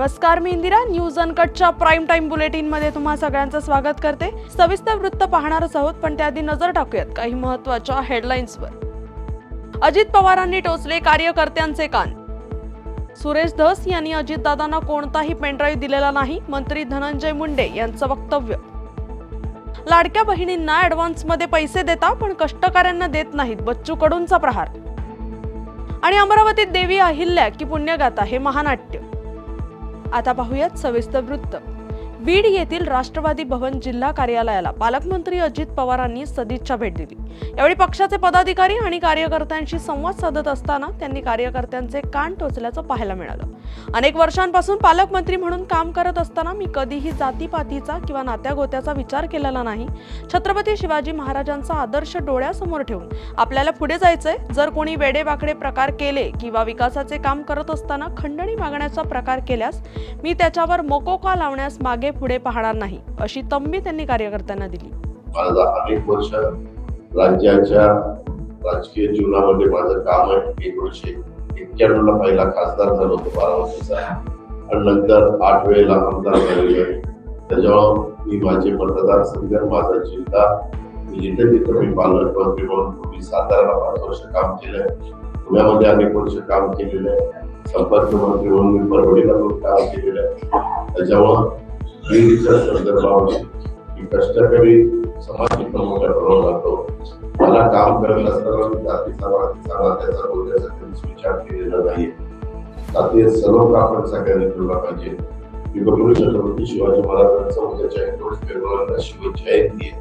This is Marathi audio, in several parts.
नमस्कार मी इंदिरा. न्यूज अनकटच्या प्राईम टाइम बुलेटिनमध्ये तुम्हा सगळ्यांचं स्वागत करते. सविस्तर वृत्त पाहणारच आहोत पण त्याआधी नजर टाकूयात काही महत्त्वाच्या हेडलाईन्सवर अजित पवारांनी टोचले कार्यकर्त्यांचे कान. सुरेश धस यांनी अजितदादांना कोणताही पेनड्राईव्ह दिलेला नाही मंत्री धनंजय मुंडे यांचं वक्तव्य. लाडक्या बहिणींना ॲडव्हान्समध्ये पैसे देता पण कष्टकऱ्यांना देत नाहीत बच्चू कडूनचा प्रहार. आणि अमरावतीत देवी अहिल्या की पुण्यगाथा हे महानाट्य. आता पाहूयात सविस्तर वृत्त. बीड येथील राष्ट्रवादी भवन जिल्हा कार्यालयाला पालकमंत्री अजित पवारांनी सदिच्छा भेट दिली. यावेळी पक्षाचे पदाधिकारी आणि कार्यकर्त्यांशी संवाद साधत असताना त्यांनी कार्यकर्त्यांचे कान टोचल्याचं पाहायला मिळालं. अनेक वर्षांपासून पालकमंत्री म्हणून काम करत असताना मी कधीही जातीपातीचा किंवा नात्यागोत्याचा विचार केलेला नाही. छत्रपती शिवाजी महाराजांचा आदर्श डोळ्यासमोर ठेवून आपल्याला पुढे जायचंय. जर कोणी वेडेवाकडे प्रकार केले किंवा विकासाचे काम करत असताना खंडणी मागण्याचा प्रकार केल्यास मी त्याच्यावर मोकोका लावण्यास मागे पुढे पाहणार नाही अशी तंबी त्यांनी कार्यकर्त्यांना दिली. माझा अनेक वर्ष राज्याच्या राजकीय जीवनामध्ये माझं काम आहे. एकोणीशे एक्क्याण्णव ला पहिला खासदार झालो होतो बारा वर्षाचा आणि नंतर आठ वेळेला आमदार झालेलो आहे. त्याच्यामुळं मी माझे मतदारसंघ माझा जिल्हा जिथे जिथे जिथं मी पालकमंत्री म्हणून मी साताऱ्याला पाच वर्ष काम केलंय. पुण्यामध्ये अनेक वर्ष काम केलेलं आहे. संपर्क मंत्री म्हणून मी परवडीला पण काम केलेलं आहे. त्याच्यामुळं बीडच्या संदर्भामध्ये मी कष्टकरी समाज इथं मोठ्या प्रमाणात राहतो मला काम करत असताना मी जातीचा वाटीचा नात्याचा बोलण्याचा कधीच विचार केलेला नाही जातीय सर्व आपण सगळ्यांनी ठेवला पाहिजे. मी बघू छत्रपती शिवाजी महाराजांचा उद्याच्या एकोणीस फेब्रुवारीला शिव जयंती आहे.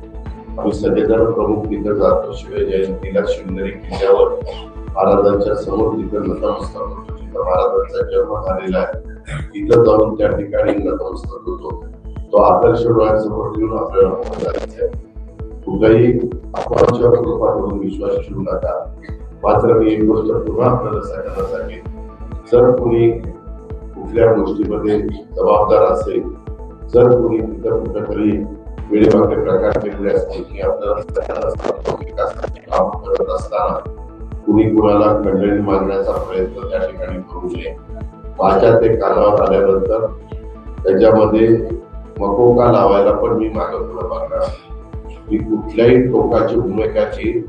आम्ही सगळेजण प्रमुख तिथं जातो. शिव जयंतीला शिवनेरी किल्ल्यावर महाराजांच्या समोर तिथं नतमस्तक होतो. जिथं महाराजांचा जन्म झालेला आहे. तिथं जाऊन त्या ठिकाणी नतमस्तक होतो. तो आदर्श डोळ्यासमोर ठेवून आपल्याला पुढे जायचं आहे कुठल्याही रूपातून विश्वास ठेवू नका. मात्र मी एक गोष्ट पुन्हा आपल्याला सांगायला सांगेन. जर कोणी कुठल्या गोष्टीमध्ये जबाबदार असेल जर कोणी तिथं कुठेतरी वेळेमागे प्रकार केलेले असतील की आपल्याला काम करत असताना कुणी कुणाला खंडणी मागण्याचा प्रयत्न त्या ठिकाणी करू नये. माझ्या ते कानावर आल्यानंतर त्याच्यामध्ये मकोका लावायला पण मी मागवलं बघा. बघणार मी कुठल्याही टोकाची भूमिकाची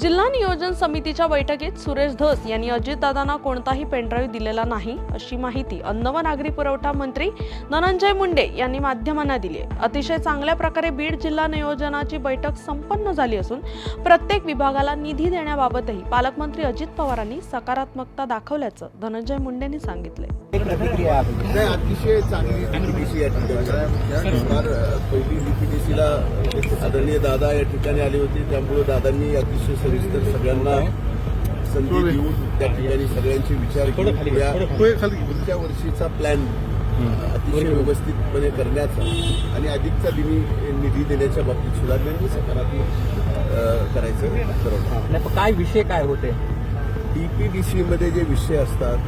जिल्हा नियोजन समितीच्या बैठकीत सुरेश धस यांनी अजितदादांना कोणताही पेनड्राईव्ह दिलेला नाही अशी माहिती अन्न व नागरी पुरवठा मंत्री धनंजय मुंडे यांनी माध्यमांना दिली. आहे अतिशय चांगल्या प्रकारे बीड जिल्हा नियोजनाची बैठक संपन्न झाली असून प्रत्येक विभागाला निधी देण्याबाबतही पालकमंत्री अजित पवारांनी सकारात्मकता दाखवल्याचं धनंजय मुंडेंनी अतिशय चांगली पहिली आदरणीय दादा या ठिकाणी आले होते. त्यामुळे दादांनी अतिशय सविस्तर सगळ्यांना संधी देऊन त्या ठिकाणी सगळ्यांचे विचार पुढ्या- पुढच्या वर्षीचा प्लॅन अतिशय व्यवस्थितपणे करण्याचा आणि अधिकचा दिनी निधी देण्याच्या बाबतीत सुद्धा त्यांनी सकारात्मक करायचं ठरवलं. काय विषय काय होते? डीपीडीसी मध्ये जे विषय असतात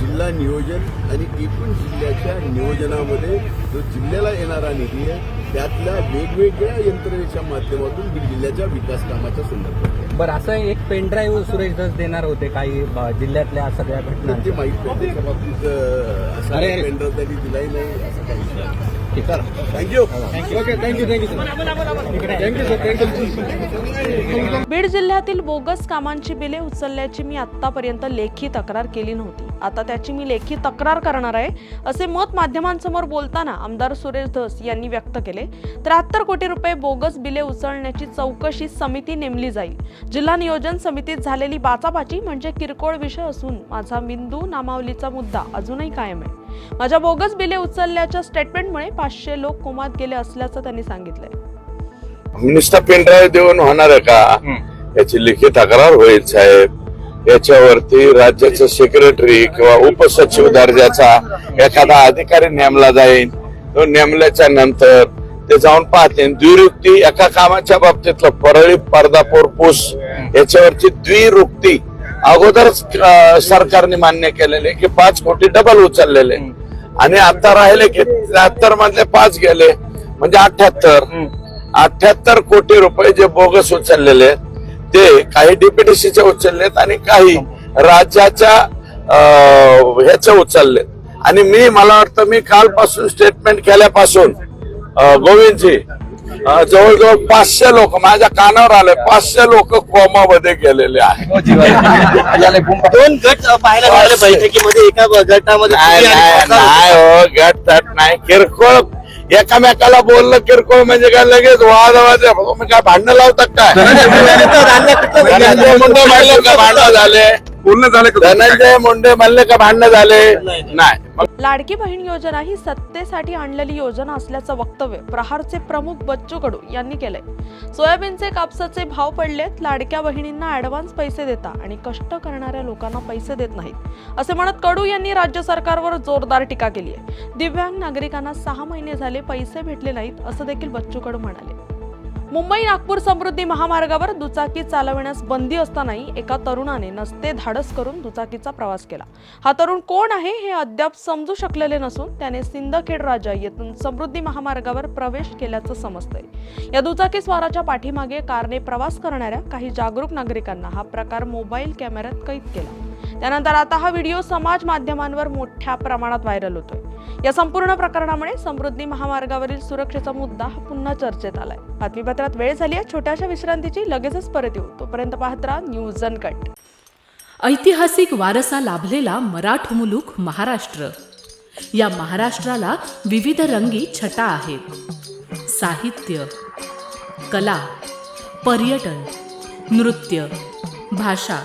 जिल्हा नियोजन आणि एकूण जिल्ह्याच्या नियोजनामध्ये जो जिल्ह्याला येणारा निधी आहे त्यातल्या वेगवेगळ्या यंत्रणेच्या माध्यमातून बीड जिल्ह्याच्या विकास कामाच्या संदर्भात. बरं असं एक पेनड्राईव्ह सुरेश दस देणार होते काही जिल्ह्यातल्या सगळ्या घटना ते माहीत नाही त्याच्या बाबतीत असा. पेंडर त्यांनी दिलाही नाही असं काही thank you okay thank you thank you thank you sir thank you Beed जिल्ह्यातील बोगस कामांची बिले उचलल्याची मी आतापर्यंत लेखी तक्रार केली नव्हती. आता त्याची मी लेखी तक्रार करणार आहे असे मत माध्यमांसमोर बोलताना आमदार सुरेश धस यांनी व्यक्त केले. त्र्याहत्तर कोटी रुपये बोगस बिले उचलण्याची चौकशी समिती नेमली जाईल. जिल्हा नियोजन समितीत झालेली बाचाबाची म्हणजे किरकोळ विषय असून माझा बिंदू नामावलीचा मुद्दा अजूनही कायम आहे. माझ्या बोगस बिले उचलल्याच्या स्टेटमेंटमुळे पाचशे लोक कोमात गेले असल्याचं त्यांनी सांगितलंय. नुसता पेनड्राईव्ह देऊन होणार आहे का? याची लेखी तक्रार होईल साहेब. याच्यावरती राज्याचे सेक्रेटरी किंवा उपसचिव दर्जाचा एखादा अधिकारी नेमला जाईल. तो नेमल्याच्या नंतर ते जाऊन पाहते द्विरुक्ती एका कामाच्या बाबतीतलं परळी पर्दापूर पूस याच्यावरची द्विरुक्ती अगोदरच सरकारने मान्य केलेले की पाच कोटी डबल उचललेले. आणि आता राहिले की त्र्याहत्तर मधले पाच गेले. म्हणजे अठ्याहत्तर. अठ्याहत्तर कोटी रुपये जे बोगस उचललेले ते काही डीपीडीसीचे उचललेत आणि काही राज्याच्या ह्याचे उचललेत. आणि मी मला वाटतं मी कालपासून स्टेटमेंट केल्यापासून गोविंदजी जवळजवळ पाचशे लोक माझ्या कानावर आले पाचशे लोक कोमामध्ये गेलेले आहेत. दोन गट पाहायला मिळाले बैठकीमध्ये एका गटामध्ये नाही हो गट तट नाही किरकोळ एकामेकाला बोललं किरकोळ म्हणजे काय लगेच वाद वाद काय भांडणं लावतात काय? भांडणं झाले. बोलणं झालं का धनंजय मुंडे म्हणले का भांडणं झाले? नाही लाडकी बहीण योजना ही सत्तेसाठी आणलेली योजना असल्याचं वक्तव्य प्रहारचे प्रमुख बच्चू कडू यांनी केलंय. सोयाबीनचे कापसाचे भाव पडलेत लाडक्या बहिणींना ऍडव्हान्स पैसे देता आणि कष्ट करणाऱ्या लोकांना पैसे देत नाहीत. असे म्हणत कडू यांनी राज्य सरकारवर जोरदार टीका केली आहे दिव्यांग नागरिकांना सहा महिने झाले पैसे भेटले नाहीत असं देखील बच्चू कडू म्हणाले. मुंबई नागपूर समृद्धी महामार्गावर दुचाकी चालवण्यास बंदी असतानाही एका तरुणाने नसते धाडस करून दुचाकीचा प्रवास केला. हा तरुण कोण आहे हे अद्याप समजू शकलेले नसून त्याने सिंदखेड राजा येथून समृद्धी महामार्गावर प्रवेश केल्याचं समजतंय. या दुचाकी स्वाराच्या पाठीमागे कारने प्रवास करणाऱ्या काही जागरूक नागरिकांना हा प्रकार मोबाईल कॅमेऱ्यात कैद केला. त्यानंतर आता हा व्हिडिओ समाज माध्यमांवर मोठ्या प्रमाणात व्हायरल होतोय. या संपूर्ण प्रकरणामुळे समृद्धी महामार्गावरील सुरक्षेचा मुद्दा हा पुन्हा चर्चेत आलाय. बातमीपत्रात वेळ झाली आहे छोट्याशा विश्रांतीची लगेचच परत येऊ तोपर्यंत पाहत राहा न्यूज अनकट ऐतिहासिक वारसा लाभलेला मराठ मुलुख महाराष्ट्र. या महाराष्ट्राला विविध रंगी छटा आहेत. साहित्य कला पर्यटन नृत्य भाषा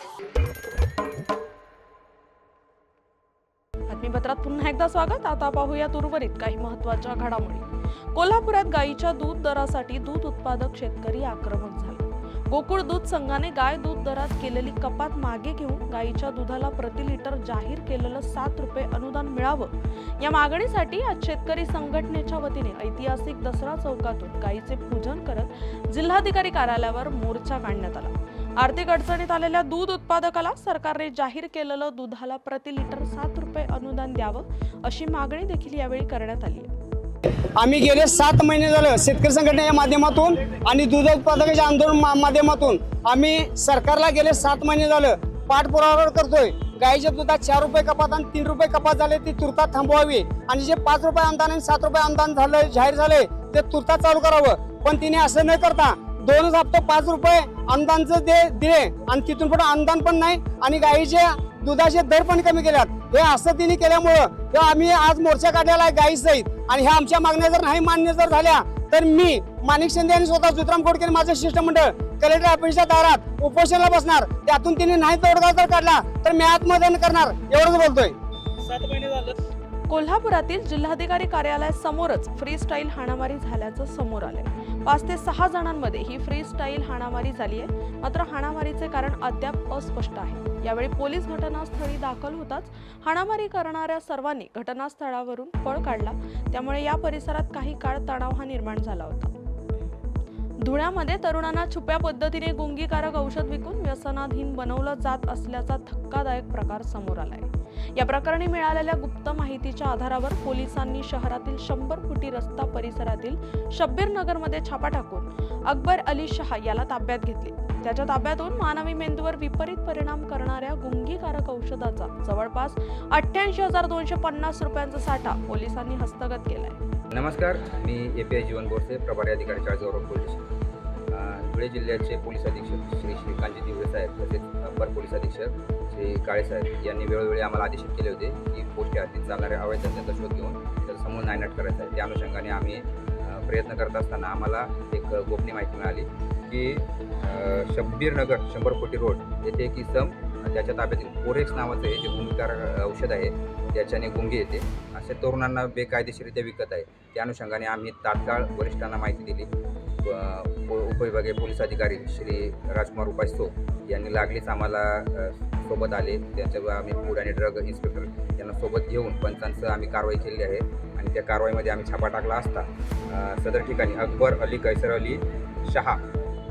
बातमीपत्रात पुन्हा एकदा स्वागत. आता पाहूयात उर्वरित काही महत्त्वाच्या घडामोडी. कोल्हापुरात गायीच्या दूध दरासाठी दूध उत्पादक शेतकरी आक्रमक झाले. गोकुळ दूध संघाने गाय दूध दरात केलेली कपात मागे घेऊन गायीच्या दुधाला प्रति लिटर जाहीर केलेलं सात रुपये अनुदान मिळावं. या मागणीसाठी आज शेतकरी संघटनेच्या वतीने ऐतिहासिक दसरा चौकातून गायीचे पूजन करत जिल्हाधिकारी कार्यालयावर मोर्चा काढण्यात आला. आर्थिक अडचणीत आलेल्या दूध उत्पादकाला सरकारने जाहीर केलेलं दुधाला प्रति लिटर सात रुपये अनुदान द्यावं अशी मागणी देखील यावेळी करण्यात आली आहे. आम्ही गेले सात महिने झालं शेतकरी संघटनेच्या माध्यमातून आणि दूध उत्पादकाच्या आंदोलन मा- माध्यमातून आम्ही सरकारला गेले सात महिने झालं. पाठपुरावा करतोय. गाईच्या दुधात चार रुपये कपात आणि तीन रुपये कपात झाले ती तुर्तात थांबवावी. आणि जे पाच रुपये अनुदान आणि सात रुपये अनुदान झालं जाहीर झाले ते तुर्तात चालू करावं. पण तिने असं न करता दोनच हप्ते पाच रुपये अनुदानचं दे दिले. आणि तिथून पुढे अनुदान पण नाही. आणि गाईचे दुधाचे दर पण कमी केल्यात. हे असं तिने केल्यामुळं आम्ही आज मोर्चा काढलेला आहे गाई सहित. आणि ह्या आमच्या मागण्या जर नाही मान्य जर झाल्या तर मी माणिक शिंदे आणि स्वतः जुतराम खोडके माझं शिष्टमंडळ कलेक्टर ऑफिसच्या दारात उपोषणाला बसणार. त्यातून तिने नाही तोडगा जर काढला तर मी आत्मदान करणार. एवढंच बोलतोय. कोल्हापुरातील जिल्हाधिकारी कार्यालयासमोरच फ्री स्टाईल हाणामारी झाल्याचं समोर आलंय. पाच ते सहा जणांमध्ये ही फ्री स्टाईल हाणामारी झाली आहे. मात्र हाणामारीचे कारण अद्याप अस्पष्ट आहे. यावेळी पोलीस घटनास्थळी दाखल होताच हाणामारी करणाऱ्या सर्वांनी घटनास्थळावरून पळ काढला. त्यामुळे या परिसरात काही काळ तणाव हा निर्माण झाला होता. धुळ्यामध्ये तरुणांना छुप्या पद्धतीने गुंगीकारक औषध विकून व्यसनाधीन बनवलं जात असल्याचा धक्कादायक प्रकार समोर आलाय. या प्रकरणी मिळालेल्या गुप्त माहितीच्या आधारावर पोलिसांनी शहरातील शंभर फुटी रस्ता परिसरातील शब्बीर नगरमध्ये छापा टाकून अकबर अली शहा याला ताब्यात घेतले. त्याच्या ताब्यातून मानवी मेंदूवर विपरीत परिणाम करणाऱ्या गुंगीकारक औषधाचा जवळपास अठ्ठ्याऐंशी हजार दोनशे पन्नास रुपयांचा साठा पोलिसांनी हस्तगत केलाय. नमस्कार मी A P I Jeevan Borse प्रभारी अधिकारी चाळीसगाव पोलीस धुळे जिल्ह्याचे पोलीस अधीक्षक श्री श्रीकांतजी दिवळे साहेब तसेच अपर पोलीस अधीक्षक श्री काळे साहेब यांनी वेळोवेळी आम्हाला आदेशित केले होते की पोस्ट हद्दीत चालणाऱ्या अवैध धंद्याचा शोध घेऊन त्याचा समूळ नायनाट करायचा आहे. त्या अनुषंगाने आम्ही प्रयत्न करत असताना आम्हाला एक गोपनीय माहिती मिळाली की शब्बीरनगर शंभर कोटी रोड येथे एक इसम त्याच्या ताब्यातील कोरेक्स नावाचं हे जे भूमिकार औषध आहे त्याच्याने गुंगी येते. असे तरुणांना बेकायदेशीरित्या विकत आहे. त्या अनुषंगाने आम्ही तात्काळ वरिष्ठांना माहिती दिली. उपविभागीय पोलीस अधिकारी श्री राजकुमार उपासो यांनी लागलीच आम्हाला सोबत आले. त्यांच्या आम्ही फूड आणि ड्रग इन्स्पेक्टर यांना सोबत घेऊन पंचांचं आम्ही कारवाई केली आहे. आणि त्या कारवाईमध्ये आम्ही छापा टाकला असता सदर ठिकाणी अकबर अली कैसर अली शहा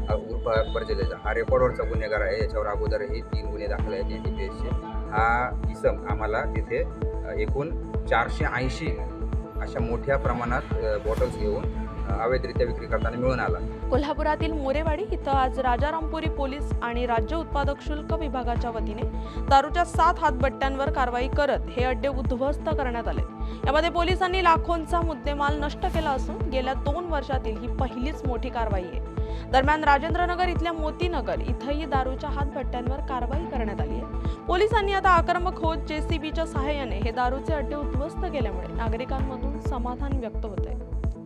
अ, उर्फ अकबर हा रेकॉर्डवरचा गुन्हेगार आहे. याच्यावर अगोदरही तीन गुन्हे दाखल आहेत. एन डी पी एसचे हा इसम आम्हाला तिथे एकूण चारशे ऐंशी अशा मोठ्या प्रमाणात बॉटल्स घेऊन अवैधरित्या विक्री करताना मिळून आला. कोल्हापुरातील मोरेवाडी इथं आज राजारामपुरी पोलीस आणि राज्य उत्पादक शुल्क विभागाच्या वतीने दारूच्या सात हातबट्ट्यांवर कारवाई करत हे अड्डे उद्ध्वस्त करण्यात आले. यामध्ये पोलिसांनी लाखोंचा मुद्देमाल नष्ट केला असून गेल्या दोन वर्षातील ही पहिलीच मोठी कारवाई आहे. दरम्यान राजेंद्रनगर इथल्या मोतीनगर इथंही दारूच्या हातभट्ट्यांवर कारवाई करण्यात आली आहे. पोलिसांनी आता आक्रमक होत जेसीबीच्या सहाय्याने हे दारूचे अड्डे उद्ध्वस्त केल्यामुळे नागरिकांमधून समाधान व्यक्त होत आहे.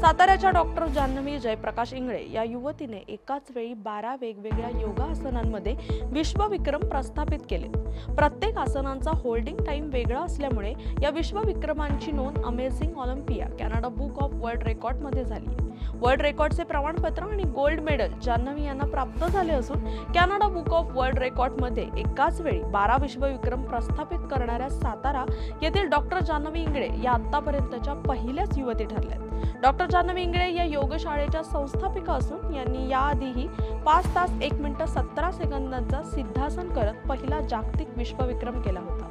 साताऱ्याच्या डॉक्टर जान्हवी जयप्रकाश इंगळे या युवतीने एकाच वेळी बारा वेगवेगळ्या योगासनांमध्ये विश्वविक्रम प्रस्थापित केले. प्रत्येक आसनांचा होल्डिंग टाइम वेगळा असल्यामुळे या विश्वविक्रमांची नोंद amazing Olympia Canada book of world रेकॉर्डमध्ये झाली. वर्ल्ड रेकॉर्डचे प्रमाणपत्र आणि गोल्ड मेडल जान्हवी यांना प्राप्त झाले असून कॅनडा बुक ऑफ वर्ल्ड रेकॉर्डमध्ये एकाच वेळी बारा विश्वविक्रम प्रस्थापित करणाऱ्या सातारा येथील डॉक्टर जान्हवी इंगळे या आतापर्यंतच्या पहिल्याच युवती ठरल्यात. डॉक्टर जान्हवी इंगळे या योगशाळेच्या संस्थापिका असून यांनी याआधीही पाच तास एक मिनिट सतरा सेकंदांचा सिद्धासन करत पहिला जागतिक विश्वविक्रम केला होता.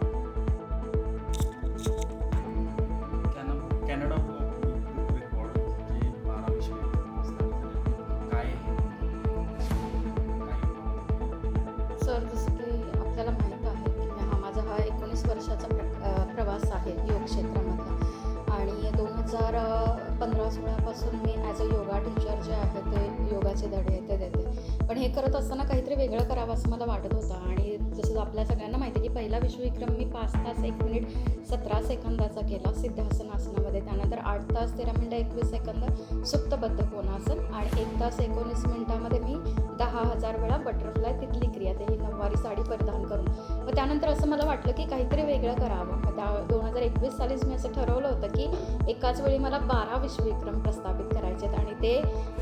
सर जसं की आपल्याला माहीत आहे की हा माझा हा एकोणीस वर्षाचा प्रवास आहे योग क्षेत्रामधला सोळापासून मी ॲज अ योगा टीचर जे आहे ते योगाचे धडे ते देते. पण हे करत असताना काहीतरी वेगळं करावं असं मला वाटत होतं. आणि जसं आपल्या सगळ्यांना माहिती आहे की पहिला विश्वविक्रम मी पाच तास एक मिनिट सतरा सेकंदाचा केला सिद्धासन आसनामध्ये त्यानंतर आठ तास तेरा मिनटं एकवीस सेकंद सुप्तबद्ध कोणासन आणि एक तास एकोणीस मिनिटामध्ये मी दहा हजार वेळा बटरफ्लाय तिथली क्रिया ते ही नऊवारी साडी परिधान करून. मग त्यानंतर असं मला वाटलं की काहीतरी वेगळं करावं. एकवीस सालीच मी असं ठरवलं होतं की एकाच वेळी मला बारा विश्वविक्रम प्रस्थापित करायचे आहेत. आणि ते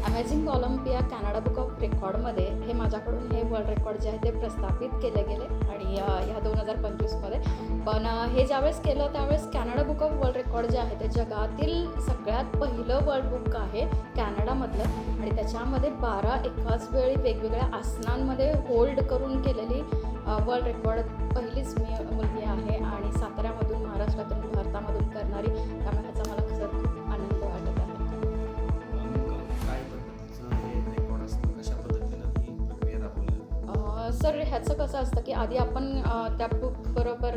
amazing Olympia Canada book of रेकॉर्डमध्ये हे माझ्याकडून हे वर्ल्ड रेकॉर्ड जे आहे ते प्रस्थापित केले गेले. आणि ह्या दोन हजार पंचवीसमध्ये. पण हे ज्यावेळेस केलं त्यावेळेस Canada book of world record जे आहे ते जगातील सगळ्यात पहिलं वर्ल्ड बुक आहे कॅनडामधलं. आणि त्याच्यामध्ये बारा एकाच वेळी वेगवेगळ्या आसनांमध्ये होल्ड करून केलेली वर्ल्ड रेकॉर्ड पहिलीच मी मुलगी आहे. महाराष्ट्रातून करणारी. त्यामुळे सर ह्याचं कसं असतं की आधी आपण त्या बुकबरोबर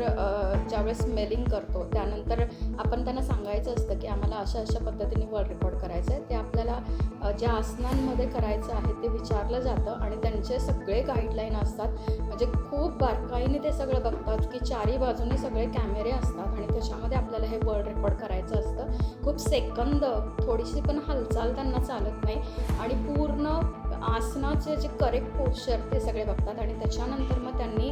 ज्यावेळेस मेलिंग करतो त्यानंतर आपण त्यांना सांगायचं असतं की आम्हाला अशा अशा पद्धतीने वर्ल्ड रेकॉर्ड करायचं आहे ते आपल्याला ज्या आसनांमध्ये करायचं आहे ते विचारलं जातं आणि त्यांचे सगळे गाईडलाईन असतात. म्हणजे खूप बारकाईने ते सगळं बघतात की चारी बाजूने सगळे कॅमेरे असतात आणि त्याच्यामध्ये आपल्याला हे वर्ल्ड रेकॉर्ड करायचं असतं. खूप सेकंद थोडीशी पण हालचाल त्यांना चालत नाही. आणि पूर्ण आसनाचे जे करेक्ट पोश्चर ते सगळे बघतात आणि त्याच्यानंतर मग त्यांनी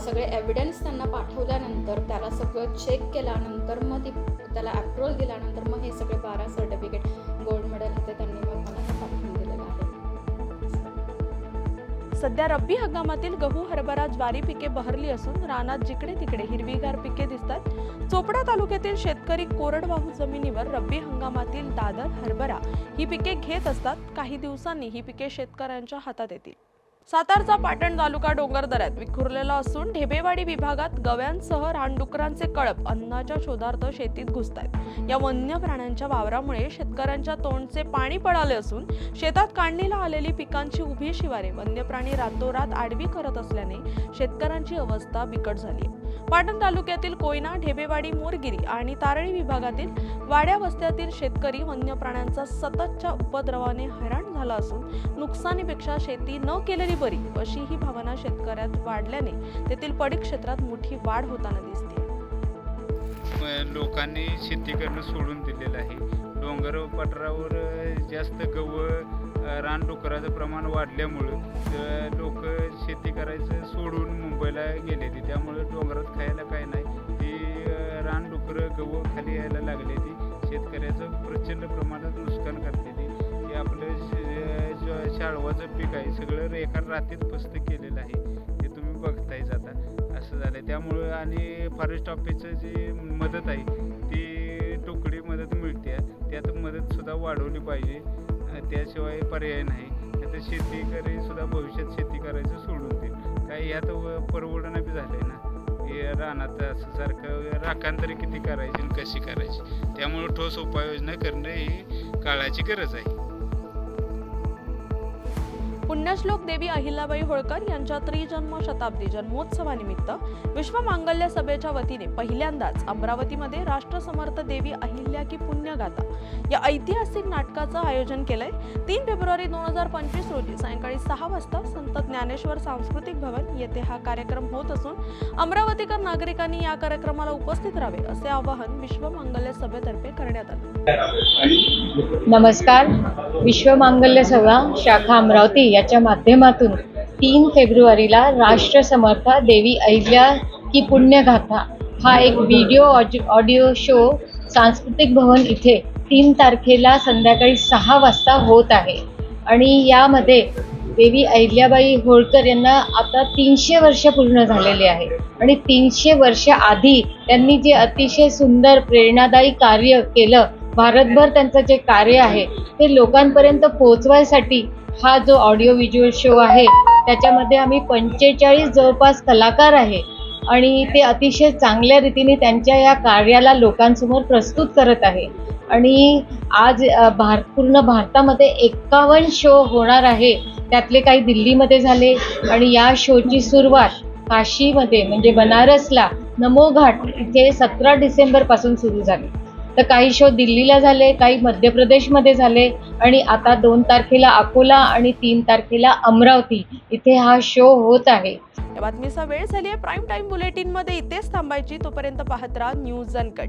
सगळे एव्हिडन्स त्यांना पाठवल्यानंतर त्याला सगळं चेक केल्यानंतर मग ती त्याला अप्रुव्हल दिल्यानंतर मग हे सगळे बारा सर्टिफिकेट गोल्ड मेडल होते त्यांनी मग मला सध्या रब्बी हंगामातील गहू हरभरा ज्वारी पिके बहरली असून रानात जिकडे तिकडे हिरवीगार पिके दिसतात. चोपडा तालुक्यातील शेतकरी कोरडवाहू जमिनीवर रब्बी हंगामातील दादर हरभरा ही पिके घेत असतात. काही दिवसांनी ही पिके शेतकऱ्यांच्या हातात येतील. सातारचा पाटण तालुका डोंगर दऱ्यात विखुरलेला असून ढेबेवाडी विभागात गव्यांसह रानडुकरांचे कळप अन्नाच्या शोधार्थ शेतीत घुसतायत. या वन्य प्राण्यांच्या वावरामुळे शेतकऱ्यांच्या तोंडचे पाणी पडाले असून शेतात काढणीला आलेली पिकांची उभी शिवारे वन्य प्राणी रातोरात आडवी करत असल्याने शेतकऱ्यांची अवस्था बिकट झाली आहे. पाटण तालुक्यातील कोयना ढेबेवाडी मोरगिरी आणि तारळी विभागातील वाड्या वस्त्यातील शेतकरी वन्य प्राण्यांचा सततच्या उपद्रवाने हैराण झाला असून नुकसानीपेक्षा शेती न केलेली बरी अशी ही भावना शेतकऱ्यात वाढल्याने तेथील पडीक क्षेत्रात मोठी वाढ होताना दिसते. लोकांनी शेती करणं सोडून दिलेलं आहे. डोंगर पठारावर जास्त गवळ रानडुकराचं प्रमाण वाढल्यामुळं लोक शेती करायचं सोडून मुंबईला गेले ती त्यामुळे डोंगरात खायला काय नाही. ती रानडुकरं गवं खाली यायला लागले ती शेतकऱ्याचं प्रचंड प्रमाणात नुकसान करते ती. ते आपलं शाळवाचं पीक आहे. सगळं एका रात्रीत पस्त केलेलं आहे. ते तुम्ही बघतायच आता असं झालं त्यामुळं आणि फॉरेस्ट ऑफिसचं जी मदत आहे ती टोकडी मदत मिळते. त्यात मदतसुद्धा वाढवली पाहिजे. त्याशिवाय पर्याय नाही. आता शेतीकरी सुद्धा भविष्यात शेती करायचं सोडून देईल. काही ह्यात व- परवडणं बी झालं आहे ना. हे रानात असं सारखं राखांतरी किती करायची आणि कशी करायची? त्यामुळे ठोस उपाययोजना करणं ही काळाची गरज आहे. पुण्यश्लोक देवी अहिल्याबाई होळकर यांच्या त्रिजन्म शताब्दी जन्मोत्सवानिमित्त विश्व मांगल्य सभेच्या वतीने पहिल्यांदाच अमरावतीमध्ये राष्ट्रसमर्थ देवी अहिल्या की पुण्यगाथा या ऐतिहासिक नाटकाचं आयोजन केलंय. तीन फेब्रुवारी दोन हजार पंचवीस रोजी सायंकाळी सहा वाजता संत ज्ञानेश्वर सांस्कृतिक भवन येथे हा कार्यक्रम होत असून अमरावतीकर नागरिकांनी या कार्यक्रमाला उपस्थित राहावे असे आवाहन विश्व मांगल्य सभेतर्फे करण्यात आले. नमस्कार. विश्व मांगल्य सभा शाखा अमरावती याच्या माध्यमातून तीन फेब्रुवारीला राष्ट्रसमर्थ देवी अहिल्या की पुण्यगाथा. हा एक व्हिडिओ ऑडिओ शो सांस्कृतिक भवन इथे तीन तारखेला संध्याकाळी सहा वाजता होत आहे. आणि यामध्ये देवी अहिल्याबाई होळकर यांना आता तीनशे वर्ष पूर्ण झालेले आहे. आणि तीनशे वर्ष आधी त्यांनी जे अतिशय सुंदर प्रेरणादायी कार्य केलं भारतभर त्यांचं जे कार्य आहे ते लोकांपर्यंत पोहोचवायसाठी हा जो ऑडिओ व्हिज्युअल शो आहे त्याच्यामध्ये आम्ही पंचेचाळीस जवळपास कलाकार आहे. आणि ते अतिशय चांगल्या रीतीने त्यांच्या या कार्याला लोकांसमोर प्रस्तुत करत आहे. आणि आज भार पूर्ण भारतामध्ये एक्कावन्न शो होणार आहे. त्यातले काही दिल्लीमध्ये झाले आणि या शोची सुरुवात काशीमध्ये म्हणजे बनारसला नमो घाट इथे सतरा डिसेंबरपासून सुरू झाली. तर काही शो दिल्लीला झाले काही मध्य प्रदेशमध्ये झाले आणि आता दोन तारखेला अकोला आणि तीन तारखेला अमरावती. इथे हा शो होत आहे. या बातमीचा वेळ झाली आहे प्राईम टाईम बुलेटिनमध्ये इथेच थांबायची. तोपर्यंत पाहत राहा न्यूज अनकट